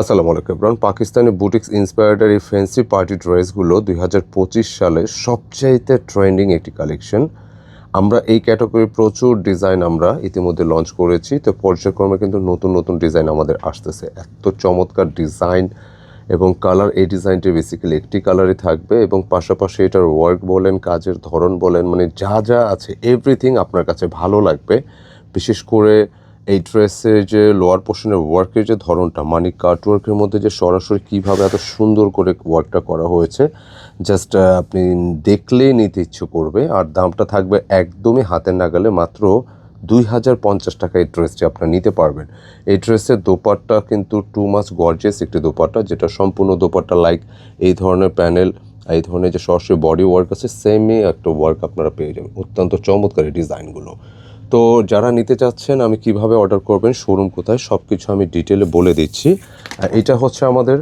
আসসালামু আলাইকুম brown Pakistani boutiques ইন্সপায়ার্ডার এই ফ্যান্সি পার্টি ড্রেসগুলো দুই হাজার পঁচিশ সালে সবচাইতে ট্রেন্ডিং একটি কালেকশন। আমরা এই ক্যাটাগরির প্রচুর ডিজাইন আমরা ইতিমধ্যে লঞ্চ করেছি। তো পর্যায়ক্রমে কিন্তু নতুন নতুন ডিজাইন আমাদের আসতেছে। এত চমৎকার ডিজাইন এবং কালার, এই ডিজাইনটি বেসিক্যালি একটি কালারই থাকবে এবং পাশাপাশি এটার ওয়ার্ক বলেন, কাজের ধরন বলেন মানে যা যা আছে এভরিথিং আপনার কাছে ভালো লাগবে। বিশেষ করে এই ড্রেসের যে লোয়ার পোর্শনের ওয়ার্কের যে ধরনটা মানে কাটওয়ার্কের মধ্যে যে সরাসরি কীভাবে এত সুন্দর করে ওয়ার্কটা করা হয়েছে জাস্ট আপনি দেখলেই নিতে ইচ্ছে করবে। আর দামটা থাকবে একদমই হাতের নাগালে মাত্র দুই হাজার পঞ্চাশ টাকা এই ড্রেসটি আপনারা নিতে পারবেন। এই ড্রেসের দোপাট্টা কিন্তু টু মাস গর্জেস একটি দোপাট্টা, যেটা সম্পূর্ণ দোপাট্টা লাইক এই ধরনের প্যানেল এই ধরনের যে সরাসরি বডি ওয়ার্ক আছে সেমই একটা ওয়ার্ক আপনারা পেয়ে যাবেন। অত্যন্ত চমৎকার এই ডিজাইনগুলো তো যারা নিতে চাচ্ছেন, আমি কীভাবে অর্ডার করবেন শোরুম কোথায় সব কিছু আমি ডিটেলে বলে দিচ্ছি। আর এটা হচ্ছে আমাদের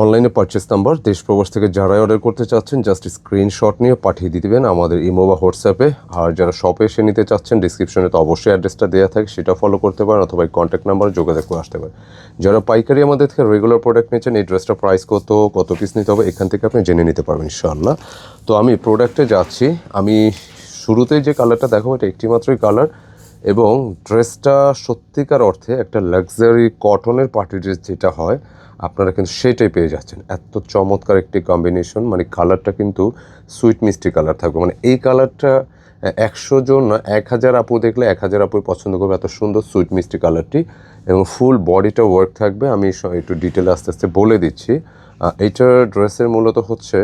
অনলাইনে পারচেস নাম্বার দেশ প্রবাস থেকে যারাই অর্ডার করতে চাচ্ছেন জাস্ট স্ক্রিনশট নিয়ে পাঠিয়ে দিবেন আমাদের ইমো বা হোয়াটসঅ্যাপে আর যারা শপে এসে নিতে চাচ্ছেন ডিসক্রিপশনে তো অবশ্যই অ্যাড্রেসটা দেওয়া থাকে, সেটা ফলো করতে পারেন অথবা কন্ট্যাক্ট নাম্বারে যোগাযোগ করে আসতে পারেন। যারা পাইকারি আমাদের থেকে রেগুলার প্রোডাক্ট নিয়েছেন এই ড্রেসটা প্রাইস কত কত পিস নিতে হবে, এখান থেকে আপনি জেনে নিতে পারবেন, ইনশাআল্লাহ। তো আমি প্রোডাক্টে যাচ্ছি। আমি শুরুতেই যে কালারটা দেখাবো এটা একটি মাত্রই কালার এবং ড্রেসটা সত্যিকার অর্থে একটা লাক্সারি কটনের পার্টি ড্রেস যেটা হয়, আপনারা কিন্তু সেটাই পেয়ে যাচ্ছেন। এত চমৎকার একটি কম্বিনেশন মানে কালারটা কিন্তু সুইট মিষ্টি কালার থাকবে। মানে এই কালারটা একশো জন, এক হাজার আপু দেখলে এক হাজার আপুই পছন্দ করবে এত সুন্দর সুইট মিষ্টি কালারটি এবং ফুল বডিটা ওয়ার্ক থাকবে। আমি একটু ডিটেলে আস্তে আস্তে বলে দিচ্ছি। এইটার ড্রেসের মূলত হচ্ছে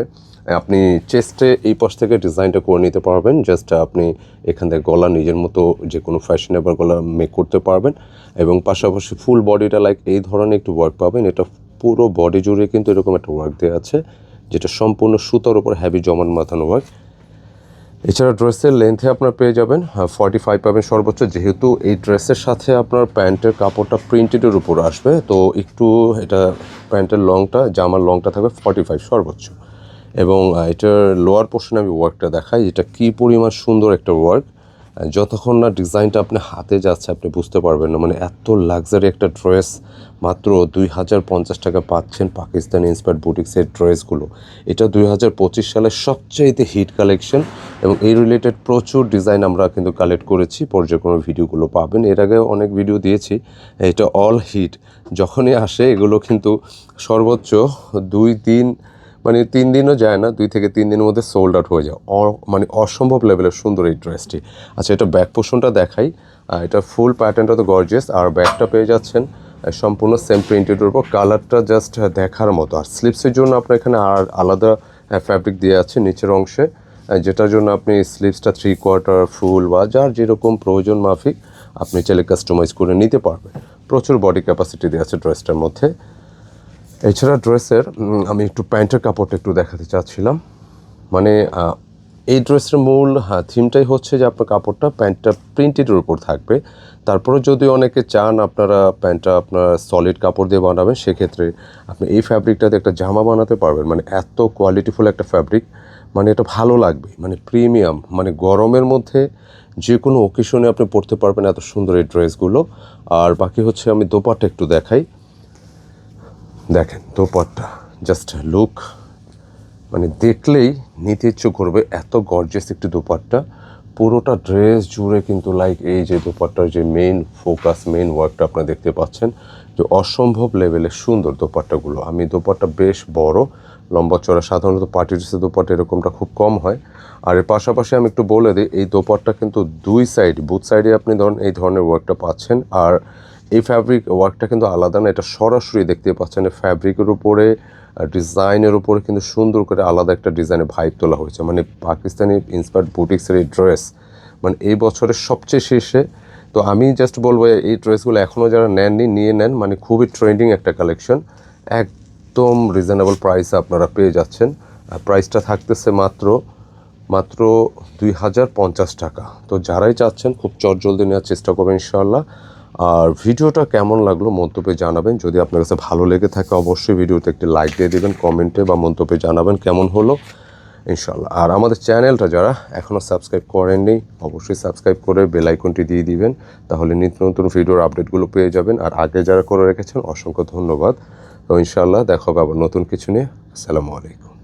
আপনি চেস্টে এই পাশ থেকে ডিজাইনটা করে নিতে পারবেন। জাস্ট আপনি এখান থেকে গলা নিজের মতো যে কোনো ফ্যাশনেবল গলা মেক করতে পারবেন এবং পাশাপাশি ফুল বডিটা লাইক এই ধরনের একটু ওয়ার্ক পাবেন। এটা পুরো বডি জুড়ে কিন্তু এরকম একটা ওয়ার্ক দেওয়া আছে, যেটা সম্পূর্ণ সুতার উপর হ্যাভি জমান মাথানো ওয়ার্ক এছাড়া ড্রেসের লেন্থে আপনার পেয়ে যাবেন ফর্টি ফাইভ পাবেন সর্বোচ্চ। যেহেতু এই ড্রেসের সাথে আপনার প্যান্টের কাপড়টা প্রিন্টেডের উপর আসবে, তো একটু এটা প্যান্টের লংটা জামার লংটা থাকবে ফর্টি ফাইভ সর্বোচ্চ। এবং এটার লোয়ার পোর্শনে আমি ওয়ার্কটা দেখাই এটা কী পরিমাণ সুন্দর একটা ওয়ার্ক যতক্ষণ না ডিজাইনটা আপনি হাতে যাচ্ছে, আপনি বুঝতে পারবেন না। মানে এত লাক্সারি একটা ড্রেস মাত্র দুই হাজার পঞ্চাশ টাকা পাচ্ছেন পাকিস্তান ইন্সপায়ার্ড বুটিক্সের ড্রেসগুলো এটা দুই হাজার পঁচিশ সালের সবচাইতে হিট কালেকশন এবং এই রিলেটেড প্রচুর ডিজাইন আমরা কিন্তু কালেক্ট করেছি, পর্যায়ক্রমে ভিডিওগুলো পাবেন। এর আগে অনেক ভিডিও দিয়েছি, এটা অল হিট যখনই আসে, এগুলো কিন্তু সর্বোচ্চ দুই দিন মানে তিন দিনও যায় না, দুই থেকে তিন দিনের মধ্যে সোল্ড আউট হয়ে যায়। মানে অসম্ভব লেভেলের সুন্দর এই ড্রেসটি আচ্ছা এটা ব্যাক পোর্শনটা দেখাই। এটা ফুল প্যাটার্নটা তো গর্জিয়াস আর ব্যাকটা পেয়ে যাচ্ছেন সম্পূর্ণ সেম প্রিন্টেডের উপর। কালারটা জাস্ট দেখার মতো। আর স্লিপসের জন্য আপনার এখানে আর আলাদা ফ্যাব্রিক দিয়ে আছে নিচের অংশে। যেটার জন্য আপনি স্লিপসটা থ্রি কোয়ার্টার ফুল বা যার যেরকম প্রয়োজন মাফিক, আপনি চাইলে কাস্টমাইজ করে নিতে পারবেন। প্রচুর বডি ক্যাপাসিটি দেওয়া আছে ড্রেসটার মধ্যে। এছাড়া ড্রেসের আমি একটু প্যান্টের কাপড়টা একটু দেখাতে চাচ্ছিলাম। মানে এই ড্রেসের মূল হ্যাঁ থিমটাই হচ্ছে যে আপনার কাপড়টা প্যান্টটা প্রিন্টেডের উপর থাকবে। তারপরে যদি অনেকে চান আপনারা প্যান্টটা আপনার সলিড কাপড় দিয়ে বানাবেন, সেক্ষেত্রে আপনি এই ফ্যাব্রিকটাতে একটা জামা বানাতে পারবেন। মানে এত কোয়ালিটিফুল একটা ফ্যাব্রিক মানে এটা ভালো লাগবে মানে প্রিমিয়াম মানে গরমের মধ্যে যে কোনো ওকেশনে আপনি পরতে পারবেন এত সুন্দর এই ড্রেসগুলো। আর বাকি হচ্ছে আমি দোপাটা একটু দেখাই। দেখেন দোপাট্টা জাস্ট লুক মানে দেখলেই নিতে ইচ্ছে করবে এত গর্জেস একটি দোপাট্টা। পুরোটা ড্রেস জুড়ে কিন্তু লাইক এই যে দোপাট্টার যে মেইন ফোকাস মেইন ওয়ার্কটা আপনারা দেখতে পাচ্ছেন, যে অসম্ভব লেভেলের সুন্দর দোপাট্টাগুলো। আমি দোপাট্টা বেশ বড়, লম্বা চড়া সাধারণত পার্টি ড্রেসের দোপাট্টা এরকমটা খুব কম হয়। আর এর পাশাপাশি আমি একটু বলে দিই, এই দোপাট্টা কিন্তু দুই সাইড বুথ সাইডে আপনি ধরুন এই ধরনের ওয়ার্কটা পাচ্ছেন। আর এই ফ্যাব্রিক ওয়ার্কটা কিন্তু আলাদা না, এটা সরাসরি দেখতে পাচ্ছেন ফ্যাব্রিকের উপরে ডিজাইনের উপরে কিন্তু সুন্দর করে আলাদা একটা ডিজাইনের ভাইব তোলা হয়েছে। মানে পাকিস্তানি ইন্সপায়ার্ড বুটিক্সের এই ড্রেস মানে এই বছরের সবচেয়ে শেষে। তো আমি জাস্ট বলব এই ড্রেসগুলো এখনও যারা নেননি, নিয়ে নেন। মানে খুবই ট্রেন্ডিং একটা কালেকশন একদম রিজনেবল প্রাইসে আপনারা পেয়ে যাচ্ছেন। আর প্রাইসটা থাকতেছে মাত্র মাত্র দুই হাজার পঞ্চাশ টাকা। তো যারাই চাচ্ছেন, খুব চটজলদি নেওয়ার চেষ্টা করবেন ইনশাআল্লাহ। আর ভিডিওটা কেমন লাগল মন্তব্যে জানাবেন। যদি আপনার কাছে ভালো লেগে থাকে, অবশ্যই ভিডিওতে একটি লাইক দিয়ে দেবেন, কমেন্টে বা মন্তব্যে জানাবেন কেমন হলো। ইনশাল্লাহ আর আমাদের চ্যানেলটা যারা এখনও সাবস্ক্রাইব করেননি, অবশ্যই সাবস্ক্রাইব করে বেল আইকনটি দিয়ে দিবেন, তাহলে নিত্য নতুন ভিডিওর আপডেটগুলো পেয়ে যাবেন। আর আগে যারা করে রেখেছেন, অসংখ্য ধন্যবাদ। তো ইনশাল্লাহ দেখা হবে আবার নতুন কিছু নিয়ে। আসসালামু আলাইকুম।